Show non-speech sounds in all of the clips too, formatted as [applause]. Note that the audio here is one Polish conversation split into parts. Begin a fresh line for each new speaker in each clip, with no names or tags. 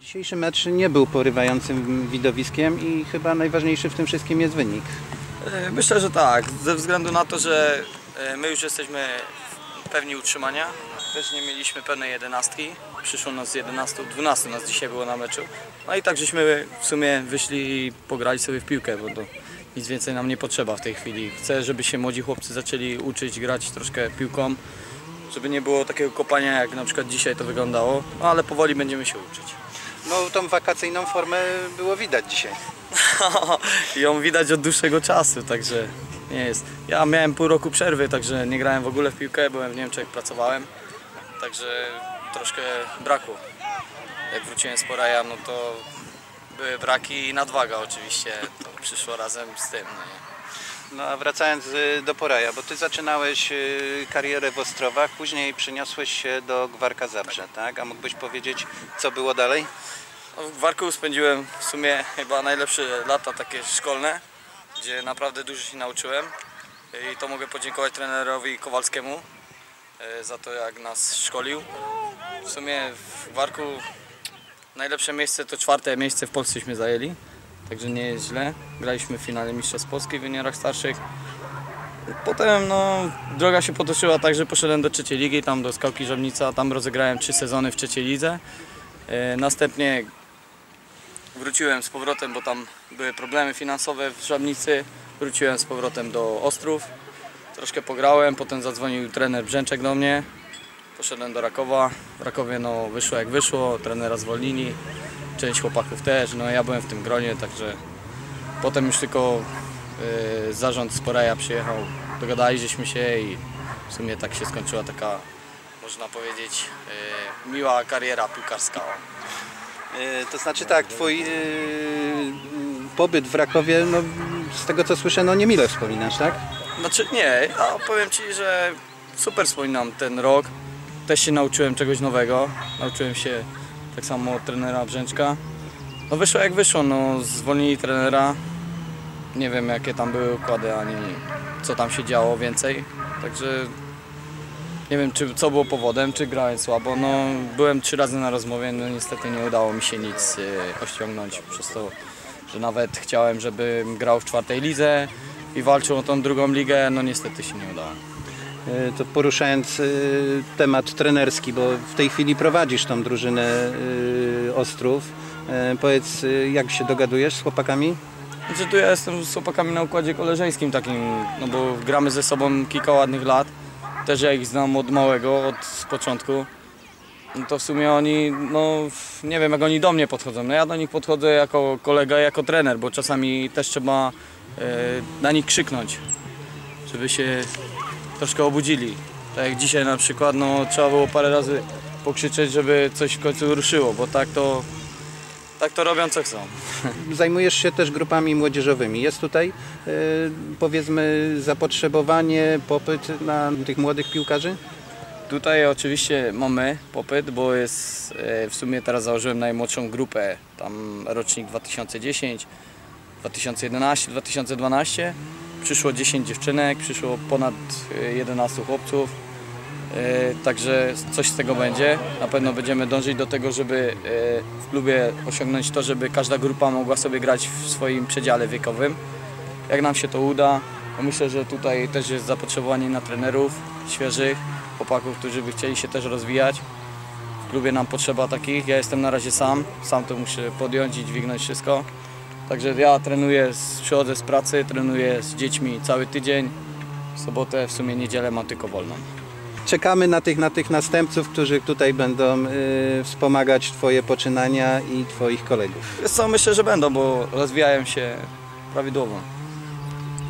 Dzisiejszy mecz nie był porywającym widowiskiem i chyba najważniejszy w tym wszystkim jest wynik.
E, Myślę, że tak, ze względu na to, że e, my już jesteśmy pewni utrzymania. Też nie mieliśmy pewnej jedenastki. Przyszło nas 11, 12 nas dzisiaj było na meczu. No i tak żeśmy w sumie wyszli i pograli sobie w piłkę, bo to nic więcej nam nie potrzeba w tej chwili. Chcę, żeby się młodzi chłopcy zaczęli uczyć grać troszkę piłką, żeby nie było takiego kopania jak na przykład dzisiaj to wyglądało, no ale powoli będziemy się uczyć.
No tą wakacyjną formę było widać dzisiaj. [laughs]
ją widać od dłuższego czasu, także nie jest. Ja miałem pół roku przerwy, także nie grałem w ogóle w piłkę, byłem w Niemczech, pracowałem, także troszkę brakło. Jak wróciłem z Poraja, no to były braki i nadwaga oczywiście, to przyszło razem z tym. No?
No a wracając y, do Poraja, bo ty zaczynałeś y, karierę w Ostrowach, później przyniosłeś się do Gwarka Zabrze, tak? A mógłbyś powiedzieć, co było dalej?
No, W Warku spędziłem w sumie chyba najlepsze lata takie szkolne, gdzie naprawdę dużo się nauczyłem i to mogę podziękować trenerowi Kowalskiemu e, za to jak nas szkolił. W sumie w Warku najlepsze miejsce to czwarte miejsce w Polsceśmy zajęli, także nie jest źle. Graliśmy w finale Mistrzostw Polski w juniorach starszych. Potem no, droga się potoczyła tak, że poszedłem do trzeciej ligi, tam do Skałki Żabnica, tam rozegrałem trzy sezony w trzeciej lidze. E, Następnie wróciłem z powrotem, bo tam były problemy finansowe w Żabnicy. Wróciłem z powrotem do Ostrów. Troszkę pograłem, potem zadzwonił trener Brzęczek do mnie. Poszedłem do Rakowa. W Rakowie no, wyszło jak wyszło, trenera zwolnili. Część chłopaków też, no ja byłem w tym gronie, także potem już tylko y, zarząd z Poreja przyjechał. Dogadaliśmy się i w sumie tak się skończyła taka, można powiedzieć, y, miła kariera piłkarska.
Y, To znaczy tak, twój y, pobyt w Rakowie, no, z tego co słyszę, no niemile wspominasz, tak?
Znaczy nie, ja powiem Ci, że super wspominam ten rok. Też się nauczyłem czegoś nowego. Nauczyłem się tak samo trenera Brzęczka. No wyszło jak wyszło, no zwolnili trenera. Nie wiem jakie tam były układy, ani co tam się działo więcej. Także nie wiem czy, co było powodem, czy grałem słabo. No byłem trzy razy na rozmowie, no niestety nie udało mi się nic y, osiągnąć przez to, że nawet chciałem, żebym grał w czwartej lidze i walczył o tą drugą ligę, no niestety się nie udało.
Y, To poruszając y, temat trenerski, bo w tej chwili prowadzisz tą drużynę y, Ostrów. Powiedz, jak się dogadujesz z chłopakami?
Znaczy tu ja jestem z chłopakami na układzie koleżeńskim takim, no bo gramy ze sobą kilka ładnych lat. Też ja ich znam od małego, od początku. No to w sumie oni, no nie wiem jak oni do mnie podchodzą. No ja do nich podchodzę jako kolega, jako trener, bo czasami też trzeba e, na nich krzyknąć, żeby się troszkę obudzili. Tak jak dzisiaj na przykład, no trzeba było parę razy pokrzyczeć, żeby coś w końcu ruszyło, bo tak to, tak to robią co chcą. [laughs]
Zajmujesz się też grupami młodzieżowymi. Jest tutaj, y, powiedzmy, zapotrzebowanie, popyt na tych młodych piłkarzy?
Tutaj oczywiście mamy popyt, bo jest e, w sumie teraz założyłem najmłodszą grupę, tam rocznik 2010, 2011, 2012. Przyszło 10 dziewczynek, przyszło ponad e, 11 chłopców. E, Także coś z tego będzie. Na pewno będziemy dążyć do tego, żeby e, w klubie osiągnąć to, żeby każda grupa mogła sobie grać w swoim przedziale wiekowym. Jak nam się to uda, to myślę, że tutaj też jest zapotrzebowanie na trenerów świeżych, chłopaków, którzy by chcieli się też rozwijać. W klubie nam potrzeba takich. Ja jestem na razie sam, sam to muszę podjąć i dźwignąć wszystko. Także ja trenuję, z, przychodzę z pracy, trenuję z dziećmi cały tydzień. W sobotę, w sumie niedzielę mam tylko wolną.
Czekamy na tych, na tych następców, którzy tutaj będą y, wspomagać Twoje poczynania i Twoich kolegów.
Wiesz co, myślę, że będą, bo rozwijają się prawidłowo.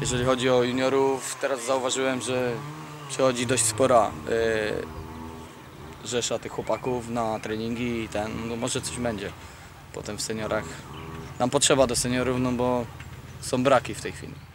Jeżeli chodzi o juniorów, teraz zauważyłem, że przychodzi dość spora y, rzesza tych chłopaków na treningi i ten, no może coś będzie potem w seniorach. Nam potrzeba do seniorów, no bo są braki w tej chwili.